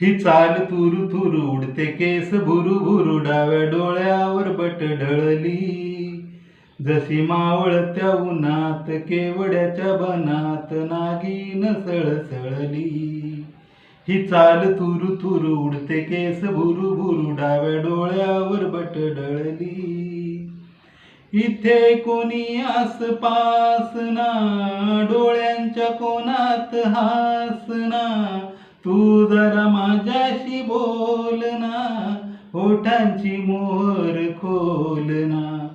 ही चाल तुरु तुरु उडते केस भुरु भुरु डाव्या डोळ्यावर बट ढळली. जशी मावळत्या उन्हात केवड्याच्या बनात नागीन सळसळली ही चाल तुरु तुरु उडते केस भुरु भुरु डाव्या डोळ्यावर बट ढळली. इथे कोणी आसपास ना डोळ्यांच्या कोणात हासना तू जरा माझ्याशी बोल ना ओठांची मोहर खोल ना.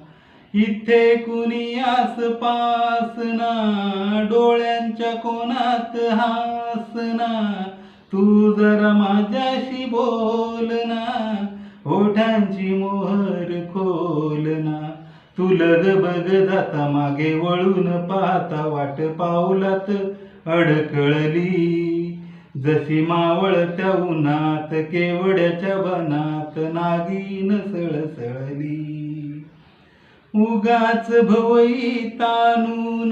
इथे कुणी आसपास ना डोळ्यांच्या कोणात हासना तू जरा माझ्याशी बोल ना ओठांची मोहर खोल ना. तू लग बग जाता मागे वळून पाहता वाट पावलात अडकळली जशी मावळत्या उन्हात केवड्याच्या बनात नागीन सळसळली उगाच भवई तानून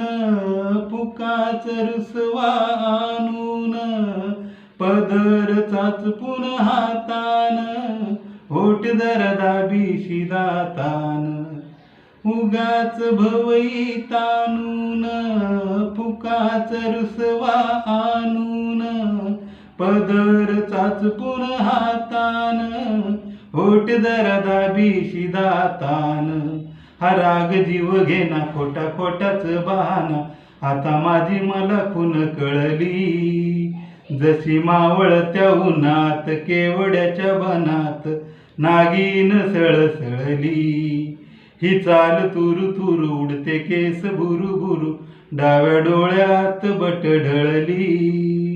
पुकाच रुसवा आणून पदर चाचपून हातान होट दाबीशी दातान. उगाच भवई तानून पुकाच रुसवा आणून पदर चाचपून हातान होट जरा दाबीशी दातान. हा राग जीव घेना खोटा खोटाच बहाना आता माझी मला खून कळली. जशी मावळत्या उन्हात केवड्याच्या बनात नागिन सळसळली ही चाल तुरु तुरु उडते केस भुरु भुरु डाव्या डोळ्यात बट ढळली.